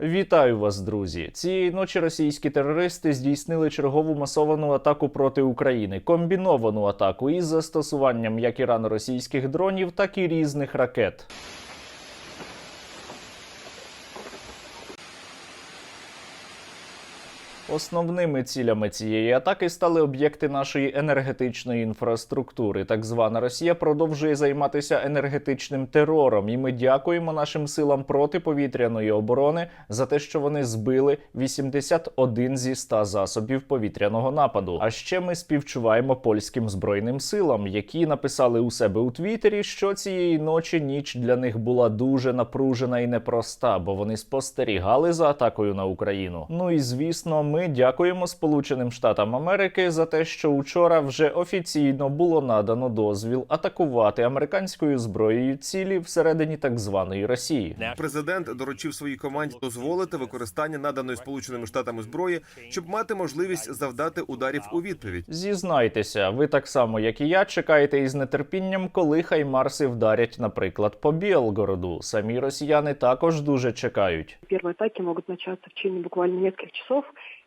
Вітаю вас, друзі! Цієї ночі російські терористи здійснили чергову масовану атаку проти України, комбіновану атаку із застосуванням як іран російських дронів, так і різних ракет. Основними цілями цієї атаки стали об'єкти нашої енергетичної інфраструктури. Так звана Росія продовжує займатися енергетичним терором, і ми дякуємо нашим силам протиповітряної оборони за те, що вони збили 81 зі 100 засобів повітряного нападу. А ще ми співчуваємо польським збройним силам, які написали у себе у Твіттері, що цієї ночі ніч для них була дуже напружена і непроста, бо вони спостерігали за атакою на Україну. Ну і звісно, ми дякуємо Сполученим Штатам Америки за те, що учора вже офіційно було надано дозвіл атакувати американською зброєю цілі всередині так званої Росії. Президент доручив своїй команді дозволити використання наданої Сполученими Штатами зброї, щоб мати можливість завдати ударів у відповідь. Зізнайтеся, ви так само, як і я, чекаєте із нетерпінням, коли хаймарси вдарять, наприклад, по Білгороду. Самі росіяни також дуже чекають. Первые атаки могут начаться в течение буквально нескольких часов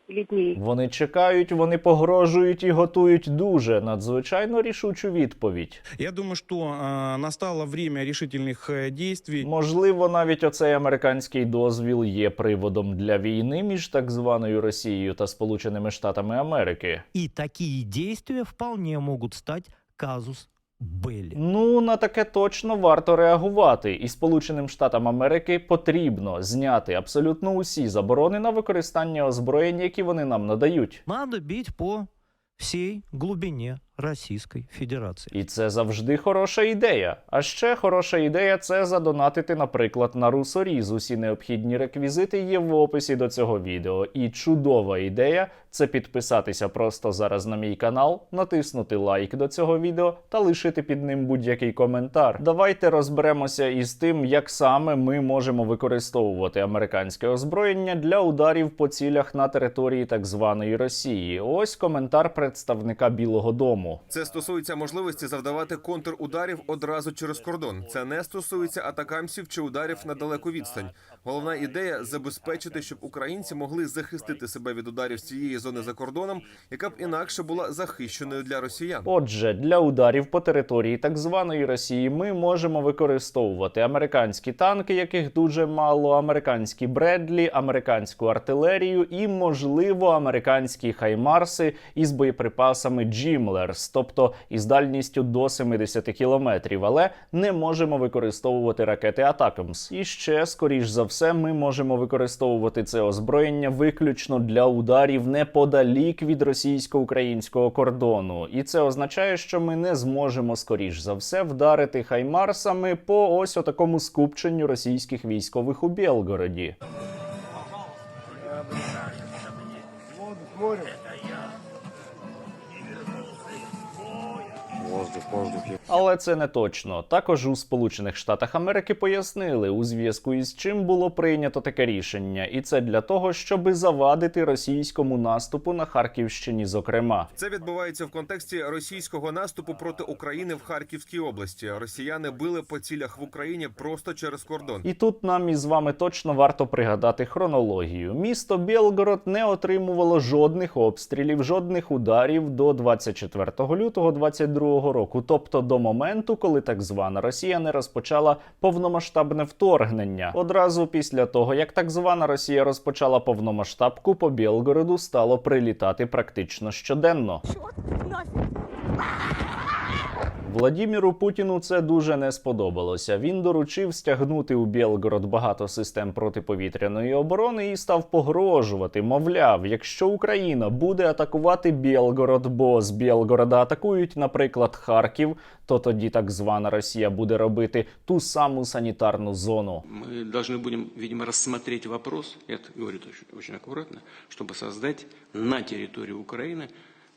или дней. Вони чекають, вони погрожують і готують дуже надзвичайно рішучу відповідь. Я думаю, что э, настало время решительных э, действий. Можливо, навіть оцей американський дозвіл є приводом для війни між так званою Росією та Сполученими Штатами Америки. И такие действия вполне могут стать казус Белли. Ну на таке точно варто реагувати, і Сполученим Штатам Америки потрібно зняти абсолютно усі заборони на використання озброєнь, які вони нам надають. Надо бить по всій глубине Российской Федерации. І це завжди хороша ідея. А ще хороша ідея це задонатити, наприклад, на русоріз. Усі необхідні реквізити є в описі до цього відео. І чудова ідея це підписатися просто зараз на мій канал, натиснути лайк до цього відео та лишити під ним будь-який коментар. Давайте розберемося із тим, як саме ми можемо використовувати американське озброєння для ударів по цілях на території так званої Росії. Ось коментар представника Білого Дому. Це стосується можливості завдавати контрударів одразу через кордон. Це не стосується атакамсів чи ударів на далеку відстань. Головна ідея забезпечити, щоб українці могли захистити себе від ударів з цієї зони за кордоном, яка б інакше була захищеною для росіян. Отже, для ударів по території так званої Росії ми можемо використовувати американські танки, яких дуже мало, американські Бредлі, американську артилерію і, можливо, американські хаймарси із боєприпасами Джімлерс, тобто із дальністю до 70 кілометрів, але не можемо використовувати ракети Атакамс. І ще, скоріш за все, ми можемо використовувати це озброєння виключно для ударів неподалік від російсько-українського кордону. І це означає, що ми не зможемо, скоріш за все, вдарити хаймарсами по ось отакому скупченню російських військових у Білгороді. Але це не точно. Також у Сполучених Штатах Америки пояснили, у зв'язку із чим було прийнято таке рішення, і це для того, щоб завадити російському наступу на Харківщині, зокрема. Це відбувається в контексті російського наступу проти України в Харківській області. Росіяни били по цілях в Україні просто через кордон. І тут нам із вами точно варто пригадати хронологію. Місто Білгород не отримувало жодних обстрілів, жодних ударів до 24 лютого 22 року, тобто до моменту, коли так звана Росія не розпочала повномасштабне вторгнення. Одразу після того, як так звана Росія розпочала повномасштабку, по Білгороду стало прилітати практично щоденно. Владіміру Путіну це дуже не сподобалося. Він доручив стягнути у Білгород багато систем протиповітряної оборони і став погрожувати. Мовляв, якщо Україна буде атакувати Білгород, бо з Білгорода атакують, наприклад, Харків, то тоді так звана Росія буде робити ту саму санітарну зону. Мы должны будем, видимо, рассмотреть вопрос, я это говорю очень, очень аккуратно, чтобы создать на территории Украины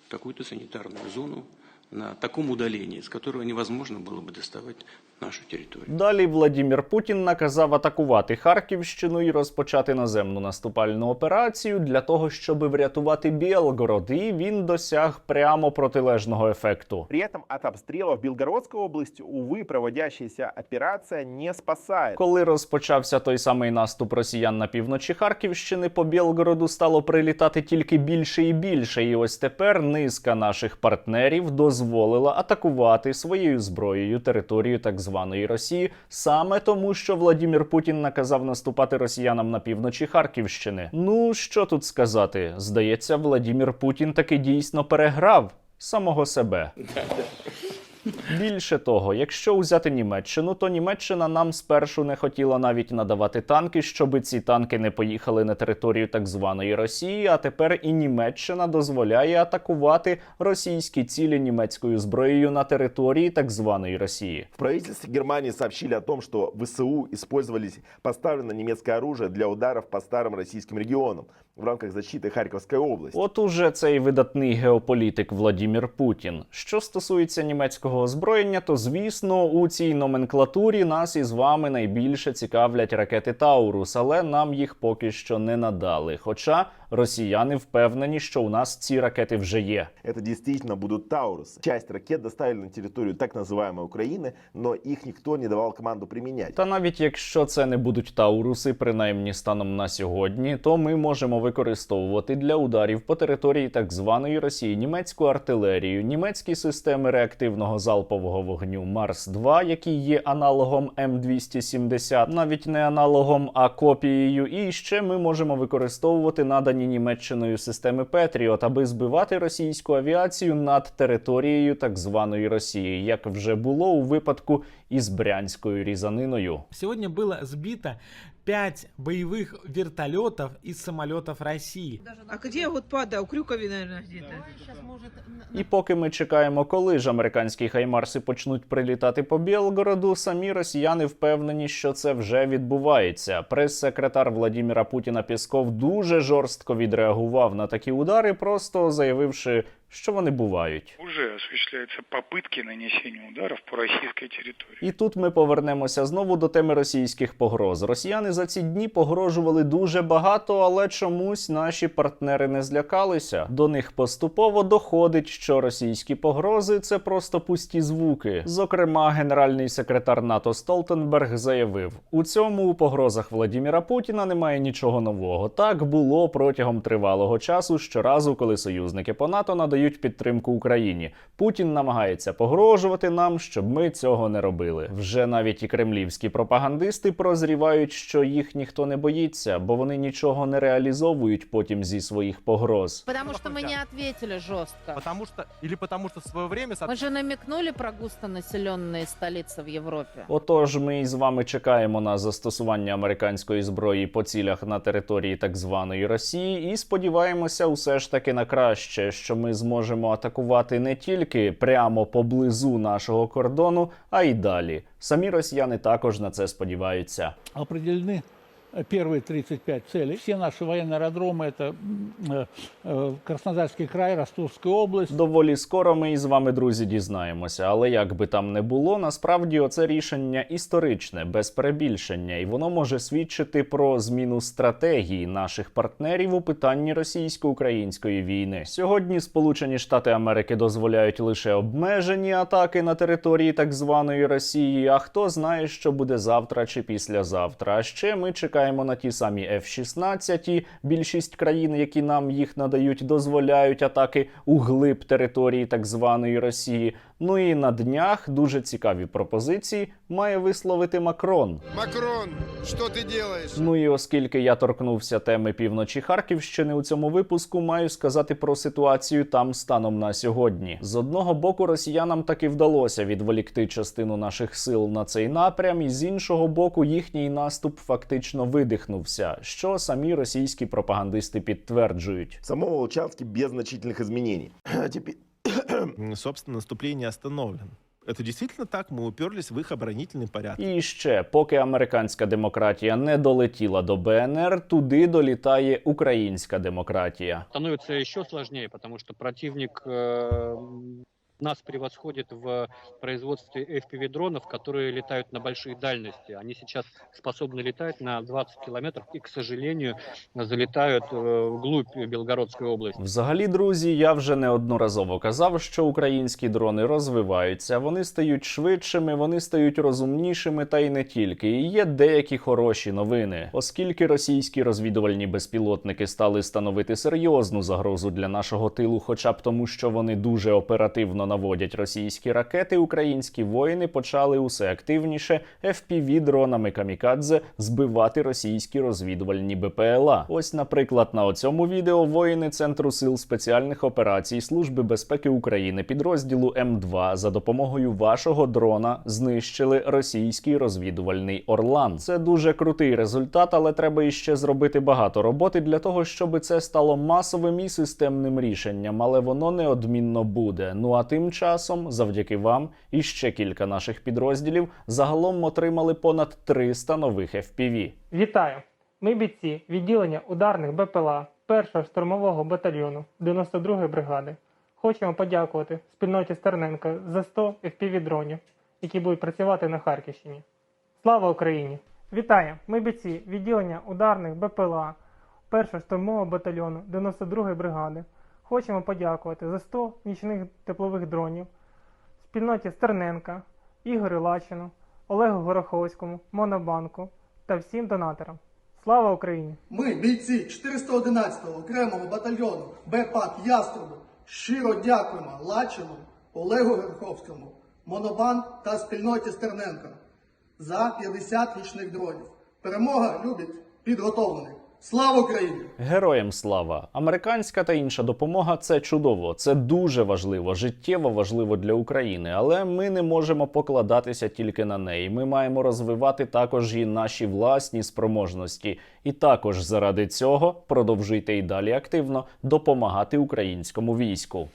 какую-то санитарную зону на таком удалении, с которого невозможно было бы доставать нашу территорию. Далі Владімір Путін наказав атакувати Харківщину і розпочати наземну наступальну операцію для того, щоб врятувати Білгород, і він досяг прямо протилежного ефекту. При этом от обстрелов Белгородской области, увы, проводящаяся операция не спасает. Коли розпочався той самий наступ росіян на півночі Харківщини, по Білгороду стало прилітати тільки більше і більше. І ось тепер низка наших партнерів дозволила атакувати своєю зброєю територію так званої Росії, саме тому, що Владімір Путін наказав наступати росіянам на півночі Харківщини. Ну що тут сказати? Здається, Владімір Путін таки дійсно переграв самого себе. Більше того, якщо взяти Німеччину, то Німеччина нам спершу не хотіла навіть надавати танки, щоб ці танки не поїхали на територію так званої Росії. А тепер і Німеччина дозволяє атакувати російські цілі німецькою зброєю на території так званої Росії. В правительстве Германии сообщили о том, в ВСУ использовались поставлено немецкое оружие для ударов по старым российским регионам в рамках защиты Харьковской области. От уже цей видатний геополітик Владімір Путін. Що стосується німецького озброєння, то звісно у цій номенклатурі нас із вами найбільше цікавлять ракети Таурус, але нам їх поки що не надали. Хоча росіяни впевнені, що у нас ці ракети вже є. Это действительно будут Таурусы. Часть ракет доставили на территорию так называемой Украины, но их никто не давал команду применять. Та навіть якщо це не будуть тауруси, принаймні станом на сьогодні, то ми можемо використовувати для ударів по території так званої Росії німецьку артилерію, німецькі системи реактивного залпового вогню Марс 2 які є аналогом М270, навіть не аналогом, а копією. І ще ми можемо використовувати надані Німеччиною системи Петріот, аби збивати російську авіацію над територією так званої Росії, як вже було у випадку із брянською різаниною. Сьогодні була сбито 5 боевых вертолетов из самолетов России. А где вот пада? У Крюкови, наверное, где-то. І поки ми чекаємо, коли ж американські хаймарси почнуть прилітати по Білгороду, самі росіяни впевнені, що це вже відбувається. Прес-секретар Владіміра Путіна Пісков дуже жорстко відреагував на такі удари, просто заявивши, що вони бувають. Уже осуществляются попытки нанесения ударов по российской территории. І тут ми повернемося знову до теми російських погроз. Росіяни за ці дні погрожували дуже багато, але чомусь наші партнери не злякалися. До них поступово доходить, що російські погрози це просто пусті звуки. Зокрема, генеральний секретар НАТО Столтенберг заявив: у цьому у погрозах Владіміра Путіна немає нічого нового. Так було протягом тривалого часу щоразу, коли союзники по НАТО надають підтримку Україні. Путін намагається погрожувати нам, щоб ми цього не робили. Вже навіть і кремлівські пропагандисти прозрівають, що їх ніхто не боїться, бо вони нічого не реалізовують потім зі своїх погроз. Потому что мы не ответили жестко. Потому что, или потому что в свое время... Мы же намекнули про густонаселенные столицы в Европе. Отож, ми із вами чекаємо на застосування американської зброї по цілях на території так званої Росії, і сподіваємося, усе ж таки на краще, що ми зможемо атакувати не тільки прямо поблизу нашого кордону, а й далі. Самі росіяни також на це сподіваються. Определены первые 35 целей. Все наши военные аэродромы, это м, э, э, Краснодарский край, Ростовская область. Доволі скоро ми із вами, друзі, дізнаємося. Але як би там не було, насправді оце рішення історичне, без перебільшення, і воно може свідчити про зміну стратегії наших партнерів у питанні російсько-української війни. Сьогодні Сполучені Штати Америки дозволяють лише обмежені атаки на території так званої Росії. А хто знає, що буде завтра чи післязавтра? А ще ми чекаємо на ті самі F-16. Більшість країн, які нам їх надають, дозволяють атаки у глиб території так званої Росії. Ну і на днях дуже цікаві пропозиції має висловити Макрон. Макрон, что ты делаешь? Ну і оскільки я торкнувся теми півночі Харківщини у цьому випуску, маю сказати про ситуацію там станом на сьогодні. З одного боку, росіянам таки вдалося відволікти частину наших сил на цей напрям, і з іншого боку, їхній наступ фактично видихнувся, що самі російські пропагандисти підтверджують. В самом участке без значительных изменений. Теперь собственно, наступление остановлено. Это действительно так, мы уперлись в их оборонительный порядок. І ще, поки американська демократія не долетіла до БНР, туди долітає українська демократія. Становится еще сложнее, потому что противник э, нас превосходит в производстве FPV-дронов, которые летают на большие дальности. Они сейчас способны летать на 20 километров и, к сожалению, залетают э, вглубь Белгородской области. Взагалі, друзі, я вже неодноразово казав, що українські дрони розвиваються, вони стають швидшими, вони стають розумнішими, та й не тільки. І є деякі хороші новини, оскільки російські розвідувальні безпілотники стали становити серйозну загрозу для нашого тилу, хоча б тому, що вони дуже оперативно наводять російські ракети. Українські воїни почали усе активніше fpv дронами камікадзе збивати російські розвідувальні БПЛА. Ось, наприклад, на оцьому відео воїни Центру сил спеціальних операцій Служби безпеки України підрозділу М2 за допомогою вашого дрона знищили російський розвідувальний Орлан. Це дуже крутий результат, але треба іще зробити багато роботи для того, щоб це стало масовим і системним рішенням. Але воно неодмінно буде. Ну а тим часом, завдяки вам і ще кілька наших підрозділів загалом отримали понад 300 нових FPV. Вітаю! Ми бійці відділення ударних БПЛА 1-го штурмового батальйону 92-ї бригади. Хочемо подякувати спільноті Стерненка за 100 FPV-дронів, які будуть працювати на Харківщині. Слава Україні! Вітаю! Ми бійці відділення ударних БПЛА 1-го штурмового батальйону 92-ї бригади. Хочемо подякувати за 100 нічних теплових дронів спільноті Стерненка, Ігорю Лачину, Олегу Гороховському, Монобанку та всім донаторам. Слава Україні! Ми, бійці 411-го окремого батальйону БПАК Яструбу, щиро дякуємо Лачину, Олегу Верховському, Монобан та спільноті Стерненка за 50 річних дронів. Перемога любить підготовлених. Слава Україні! Героям слава! Американська та інша допомога це чудово, це дуже важливо, життєво важливо для України. Але ми не можемо покладатися тільки на неї. Ми маємо розвивати також і наші власні спроможності. І також заради цього продовжуйте й далі активно допомагати українському війську.